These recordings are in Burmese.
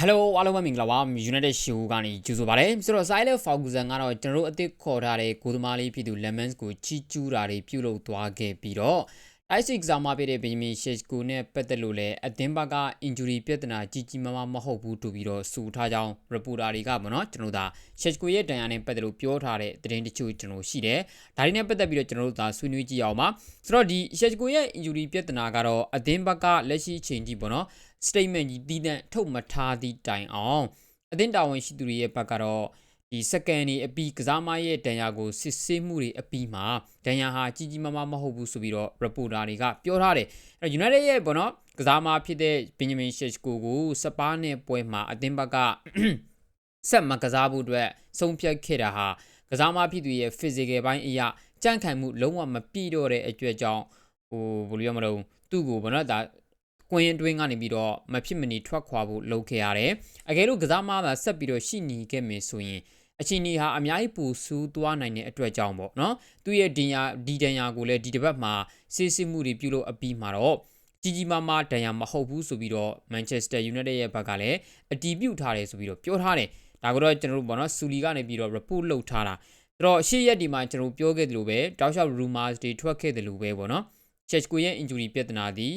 Hello အားလုံးပဲမင်္ဂလာပါ United Show ကနေကြိုဆိုပါရစေဆိုတော့ Silent Ferguson ကတော့ကျွန်တော်တို့အသစ်ခေါ်ထားတဲ့ကိုသမားလေးဖြစ်သူ Lemons ကိုချီကျူးတာတွေပြုလုပ်သွားခဲ့ပြီးတော့ Ice Exam မှာဖြစ်တဲ့ Benjamin Sheshko နဲ့ပတ်သက်လို့လည်းအသင်းဘက်က injury ပြဿနာကြီးကြီးမားမားမဟုတ်ဘူးတူပြီးတော့စူထားကြောင်း reporter တွေကပေါ့နော်ကျွန်တော်တို့ဒါ Sheshko ရဲ့တန်ရာနဲ့ပတ်သက်လို့ပြောထားတဲ့သတင်းတချို့ကျွန်တော်ရှိတယ်ဒါတွေနဲ့ပတ်သက်ပြီးတော့ကျွန်တော်တို့ဒါဆွေးနွေးကြည့်အောင်ပါဆိုတော့ဒီ Sheshko ရဲ့ injury ပြဿနာကတော့အသင်းဘက်ကလက်ရှိအချိန်ကြီးပေါ့နော် statement ကြီးတည်တဲ့ထုတ်မထားသည့်တိုင်အောင်အသင်းတာဝန်ရှိသူတွေရဲ့ဘက်ကတော့ဒီစကန်နေအပီကစားမရဲ့တန်ရာကိုစစ်ဆေးမှုတွေအပီမှာတန်ရာဟာကြီးကြီးမားမားမဟုတ်ဘူးဆိုပြီးတော့ reporter တွေကပြောထားတယ်အဲ United ရဲ့ပေါ့နော်ကစားမဖြစ်တဲ့ Benjamin Sheshko ကိုစပါးနဲ့ပွဲမှာအသင်းဘက်ကဆက်မကစားဖို့အတွက်ဆုံးဖြတ်ခဲ့တာဟာကစားမဖြစ်သူရဲ့ physical ဘိုင်းအရာကြန့်ခိုင်မှုလုံးဝမပြည့်တော့တဲ့အကျွဲကြောင့်ဟိုဘယ်လိုရမလို့သူ့ကိုဘောနော်ဒါ ကွင်းအတွင်းကနေပြီးတော့မဖြစ်မနေထွက်ခွာဖို့လုပ်ခဲ့ရတယ်။အကယ်လို့ကစားမသာဆက်ပြီးတော့ရှိနေခဲ့မယ်ဆိုရင်အချင်းကြီးဟာအများကြီးပူဆူးသွားနိုင်တဲ့အတွက်ကြောင့်ပေါ့နော်။သူ့ရဲ့ဒင်ယာဒီဒင်ယာကိုလည်းဒီတစ်ပတ်မှာစစ်စစ်မှုတွေပြုလုပ်အပြီးမှာတော့ကြီးကြီးမားမားဒဏ်ရာမဟုတ်ဘူးဆိုပြီးတော့ Manchester United ရဲ့ဘက်ကလည်းအတီးပြုတ်ထားတယ်ဆိုပြီးတော့ပြောထားတယ်။ဒါကတော့ကျွန်တော်တို့ပေါ့နော်ဆူလီကနေပြီးတော့ report လုပ်ထားတာ။အဲ့တော့ရှေ့ရက်ဒီမှာကျွန်တော်ပြောခဲ့သလိုပဲတောက်လျှောက် rumors တွေထွက်ခဲ့တယ်လို့ပဲပေါ့နော်။ Cheshko ရဲ့ injury ပြဿနာဒီ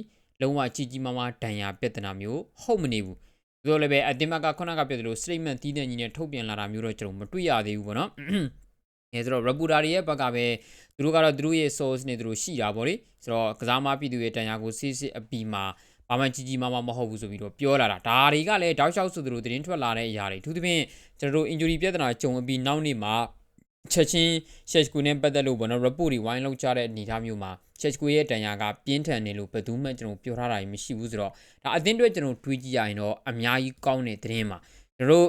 လုံးဝကြီးကြီးမားမားဒဏ်ရာပြဿနာမျိုးဟုတ်မနေဘူး။ဒါလည်းပဲအတင်မကခုနကပြောသလို statement တီးတဲ့ညီနဲ့ထုတ်ပြန်လာတာမျိုးတော့ကျွန်တော်မတွေ့ရသေးဘူးပေါ့နော်။အဲဆိုတော့ reporter တွေရဲ့ဘက်ကပဲသူတို့ကတော့သူတို့ရဲ့ source နဲ့သူတို့ရှိတာပေါ့လေဆိုတော့ကစားမပြည်သူရဲ့တန်ရာကိုစစ်စစ်အပီမှာဘာမှကြီးကြီးမားမားမဟုတ်ဘူးဆိုပြီးတော့ပြောလာတာဒါတွေကလည်းတောက်လျှောက်ဆိုသူတို့သတင်းထွက်လာတဲ့အရာတွေအထူးသဖြင့်ကျွန်တော်တို့ injury ပြဿနာကြုံအပြီးနောက်နေ့မှာ ချက်ချင်း Sheshko နဲ့ပတ်သက်လို့ပေါ့နော် report တွေဝိုင်းလောက်ကြတဲ့အနေအထားမျိုးမှာ Sheshko ရဲ့တန်ရာကပြင်းထန်နေလို့ဘယ်သူမှကျွန်တော်ပြောထားတာမရှိဘူးဆိုတော့ဒါအသင်းအတွက်ကျွန်တော်တွေးကြည့်ရရင်တော့အများကြီးကောင်းတဲ့သတင်းပါကျွန်တော်တို့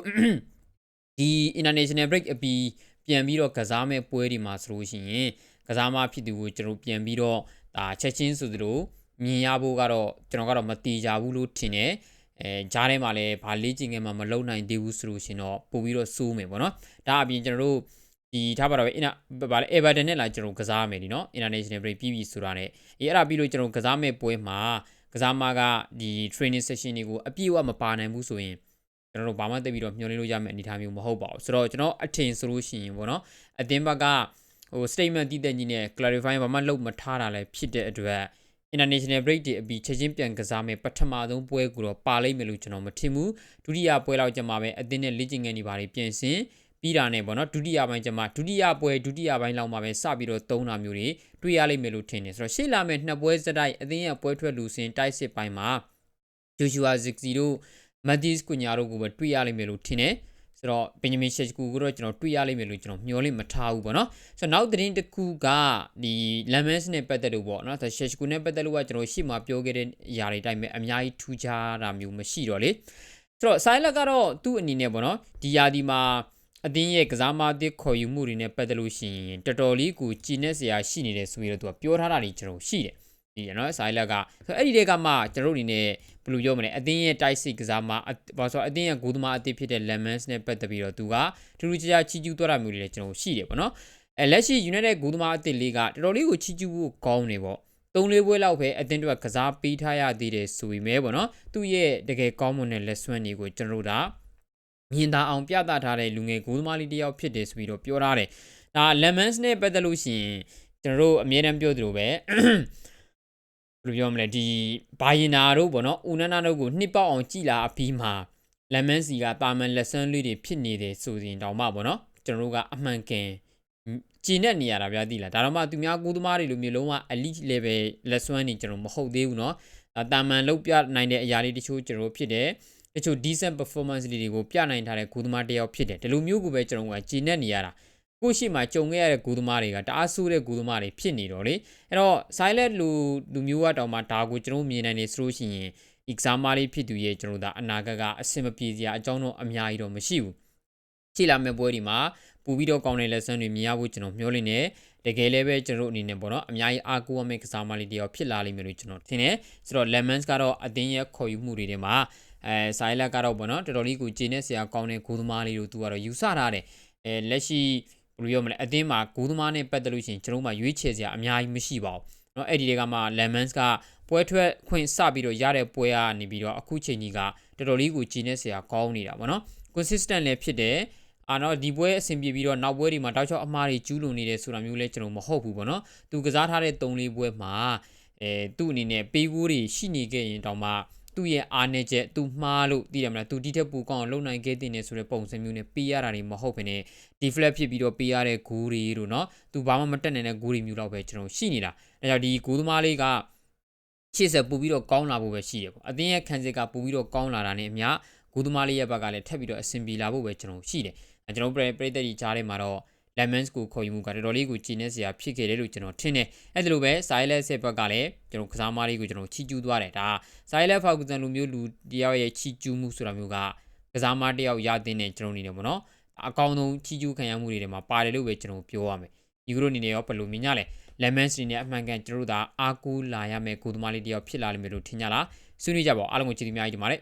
ဒီ international break အပြီးပြန်ပြီးတော့ကစားမဲ့ပွဲတွေမှာဆိုလို့ရှိရင်ကစားမဖြစ်သူကိုကျွန်တော်ပြန်ပြီးတော့ဒါချက်ချင်းဆိုသလိုမြင်ရဖို့ကတော့ကျွန်တော်ကတော့မတီးကြဘူးလို့ထင်တယ်အဲဂျားထဲမှာလည်းဘာလေးကျင်ငယ်မှမလုံနိုင်သေးဘူးဆိုလို့ရှင်တော့ပို့ပြီးတော့စိုးမယ်ပေါ့နော်ဒါအပြင်ကျွန်တော်တို့ ဒီထားပါတော့အင်ဗာလေ Everton နဲ့လာကျွန်တော်ကစားမယ်ဒီနော် International Break ပြီးပြီဆိုတာနဲ့အေးအဲ့ဒါပြီးလို့ကျွန်တော်ကစားမဲ့ပွဲမှာကစားမကဒီ training session တွေကိုအပြည့်အဝမပါနိုင်ဘူးဆိုရင်ကျွန်တော်တို့ဘာမှသိပြီးတော့မျှော်လင့်လို့ရမယ့်အနေအထားမျိုးမဟုတ်ပါဘူးဆိုတော့ကျွန်တော်အထင်ဆိုလို့ရှိရင်ပေါ့နော်အသင်းဘက်ကဟို statement တည်တဲ့ကြီးနဲ့ clarify ဘာမှလုပ်မထားတာလည်းဖြစ်တဲ့အတွက် international break တွေအပြီးချက်ချင်းပြန်ကစားမယ်ပထမဆုံးပွဲကိုတော့ပါလိမ့်မယ်လို့ကျွန်တော်မထင်ဘူးဒုတိယပွဲလောက်ကျမှပဲအသင်းနဲ့လေ့ကျင့်ခန်းတွေပါပြင်ဆင် ပြီးတာနဲ့ပေါ့နော်ဒုတိယပိုင်းကျမှဒုတိယပွဲဒုတိယပိုင်းလောက်မှာပဲစပြီးတော့သုံးတာမျိုးတွေတွေ့ရလိမ့်မယ်လို့ထင်တယ်ဆိုတော့ရှေ့လာမယ့်နှစ်ပွဲစတိုက်အသင်းရဲ့ပွဲထွက်လူစင်တိုက်စစ်ပိုင်းမှာဂျိုရှူအာဇစ်စီတို့မတ်တီစ်ကူညာတို့ကိုပဲတွေ့ရလိမ့်မယ်လို့ထင်တယ်ဆိုတော့ဘင်ဂျမင်ရှက်ကူကိုတော့ကျွန်တော်တွေ့ရလိမ့်မယ်လို့ကျွန်တော်မျှော်လင့်မထားဘူးပေါ့နော်ဆိုတော့နောက်သတင်းတစ်ခုကဒီလမ်မန်စ်နဲ့ပတ်သက်လို့ပေါ့နော်ဆိုရှက်ကူနဲ့ပတ်သက်လို့ကကျွန်တော်ရှေ့မှာပြောခဲ့တဲ့အရာတွေတိုင်းပဲအများကြီးထူးခြားတာမျိုးမရှိတော့လေဆိုတော့ဆိုင်လက်ကတော့သူ့အနေနဲ့ပေါ့နော်ဒီယာဒီမှာ အတင်းရဲ့ကစားမသစ်ခေါ်ယူမှုတွေနဲ့ပတ်သက်လို့ရှိရင်တော်တော်လေးကိုကြည်နေစရာရှိနေတယ်ဆိုပြီးတော့သူကပြောထားတာတွေကျွန်တော်ရှိတယ်ဒီနော်ဆိုင်လက်ကဆိုအဲ့ဒီတွေကမှကျွန်တော်တို့အနေနဲ့ဘယ်လိုပြောမလဲအသင်းရဲ့တိုက်စစ်ကစားမဘာဆိုအသင်းရဲ့ဂိုးသမားအသစ်ဖြစ်တဲ့ Lemons နဲ့ပတ်သက်ပြီးတော့သူကထူးထူးခြားခြားချီးကျူးသွားတာမျိုးတွေလည်းကျွန်တော်ရှိတယ်ပေါ့နော်အဲလက်ရှိ United ဂိုးသမားအသစ်လေးကတော်တော်လေးကိုချီးကျူးဖို့ကောင်းနေပေါ့သုံးလေးပွဲလောက်ပဲအသင်းတို့ကကစားပေးထားရသေးတယ်ဆိုပေမဲ့ပေါ့နော်သူ့ရဲ့တကယ်ကောင်းမွန်တဲ့လက်စွမ်းတွေကိုကျွန်တော်တို့ဒါ မြင်သာအောင်ပြသထားတဲ့လူငယ်ဂိုးသမားလေးတစ်ယောက်ဖြစ်တယ်ဆိုပြီးတော့ပြောထားတယ်ဒါ Lemons နဲ့ပတ်သက်လို့ရှိရင်ကျွန်တော်တို့အမြဲတမ်းပြောသလိုပဲဘယ်လိုပြောမလဲဒီဘိုင်နာတို့ပေါ့နော်ဦးနနာတို့ကိုနှစ်ပေါက်အောင်ကြည်လာအပြီးမှာလမ်မန်စီကတာမန်လက်ဆန်းလေးတွေဖြစ်နေတယ်ဆိုရင်တောင်မှပေါ့နော်ကျွန်တော်တို့ကအမှန်ကန်ကြည်နဲ့နေရတာဗျာသိလားဒါတော့မှသူများကူးသမားတွေလိုမျိုးလုံးဝ elite level လက်စွမ်းနေကျွန်တော်မဟုတ်သေးဘူးเนาะတာမန်လောက်ပြနိုင်တဲ့အရာလေးတချို့ကျွန်တော်ဖြစ်တယ် တချို့ decent performance လေးတွေကိုပြနိုင်ထားတဲ့ကူးသမားတယောက်ဖြစ်တယ်ဒီလိုမျိုးကိုပဲကျွန်တော်ကကြည်နဲ့နေရတာကိုရှိမှကြုံခဲ့ရတဲ့ဂူသမားတွေကတအားဆိုးတဲ့ဂူသမားတွေဖြစ်နေတော့လေအဲ့တော့ silent လူလူမျိုးကတောင်မှဒါကိုကျွန်တော်မြင်နိုင်နေဆိုလို့ရှိရင် exam လေးဖြစ်သူရဲ့ကျွန်တော်ဒါအနာဂတ်ကအဆင်မပြေစရာအကြောင်းတော့အများကြီးတော့မရှိဘူးကြည့်လာမယ့်ပွဲဒီမှာပူပြီးတော့ကောင်းတဲ့ lesson တွေမြင်ရဖို့ကျွန်တော်မျှော်လင့်နေတကယ်လည်းပဲကျွန်တော်အနေနဲ့ပေါ့နော်အများကြီးအားကိုးရမယ့်ကစားမလေးတယောက်ဖြစ်လာလိမ့်မယ်လို့ကျွန်တော်ထင်တယ်ဆိုတော့ lemons ကတော့အတင်းရဲ့ခေါ်ယူမှုတွေထဲမှာ အဲဆိုင်လက်ကတော့ပေါ့နော်တော်တော်လေးကိုဂျင်းနဲ့ဆရာကောင်းတဲ့ဂိုးသမားလေးတို့သူကတော့ယူဆထားတယ်အဲလက်ရှိဘယ်လိုပြောမလဲအသင်းမှာဂိုးသမားနဲ့ပတ်သက်လို့ရှိရင်ကျွန်တော်တို့မှရွေးချယ်စရာအများကြီးမရှိပါဘူးเนาะအဲ့ဒီတွေကမှ lemons က ပွဲထွက်ခွင့်စပြီးတော့ရတဲ့ပွဲကနေပြီးတော့အခုချိန်ကြီးကတော်တော်လေးကိုကြည်နေစရာကောင်းနေတာပေါ့နော် consistent လည်းဖြစ်တယ်အာတော့ဒီပွဲအဆင်ပြေပြီးတော့နောက်ပွဲတွေမှာတောက်ချောက်အမားတွေကျူးလွန်နေတယ်ဆိုတာမျိုးလဲကျွန်တော်မဟုတ်ဘူးပေါ့နော်သူကစားထားတဲ့3လေးပွဲမှာအဲသူ့အနေနဲ့ပေးကိုးတွေရှိနေခဲ့ရင်တောင်မှ သူ့ရဲ့အားနည်းချက်သူမှားလို့သိတယ်မလားသူဒီထက်ပိုကောင်းအောင်လုပ်နိုင်ခဲ့တဲ့နေဆိုတဲ့ပုံစံမျိုးနဲ့ပေးရတာတွေမဟုတ်ဘဲနဲ့ deflect ဖြစ်ပြီးတော့ပေးရတဲ့ဂူတွေတို့เนาะသူဘာမှမတက်နိုင်တဲ့ဂူတွေမျိုးတော့ပဲကျွန်တော်ရှိနေတာအဲကြောင့်ဒီဂူသမားလေးကရှေ့ဆက်ပူပြီးတော့ကောင်းလာဖို့ပဲရှိတယ်ပေါ့အတင်းရဲ့ခံစစ်ကပူပြီးတော့ကောင်းလာတာနဲ့အမျှဂူသမားလေးရဲ့ဘက်ကလည်းထပ်ပြီးတော့အဆင်ပြေလာဖို့ပဲကျွန်တော်ရှိတယ်အဲကျွန်တော်ပြည်ပြည်သက်ကြီးကြားထဲမှာတော့ lemons ကိုခေါ်ယူမှုကတော်တော်လေးကိုကျင်းနေစရာဖြစ်ခဲ့တယ်လို့ကျွန်တော်ထင်တယ်အဲ့ဒါလိုပဲ silent ဆက်ဘက်ကလည်းကျွန်တော်ကစားမလေးကိုကျွန်တော်ချီကျူးသွားတယ်ဒါ silent ferguson လိုမျိုးလူတယောက်ရဲ့ချီကျူးမှုဆိုတာမျိုးကကစားမတယောက်ရတဲ့နဲ့ကျွန်တော်အနေနဲ့ပေါ့နော်အကောင်းဆုံးချီကျူးခံရမှုတွေထဲမှာပါတယ်လို့ပဲကျွန်တော်ပြောရမယ်ဒီကလိုအနေနဲ့ရောဘယ်လိုမြင်ကြလဲ lemons တွေနဲ့အမှန်ကန်ကျွန်တော်တို့ဒါအားကိုးလာရမယ်ကိုသမားလေးတယောက်ဖြစ်လာလိမ့်မယ်လို့ထင်ကြလားဆွေးနွေးကြပါဦးအားလုံးကိုကျေးဇူးအများကြီးတင်ပါတယ်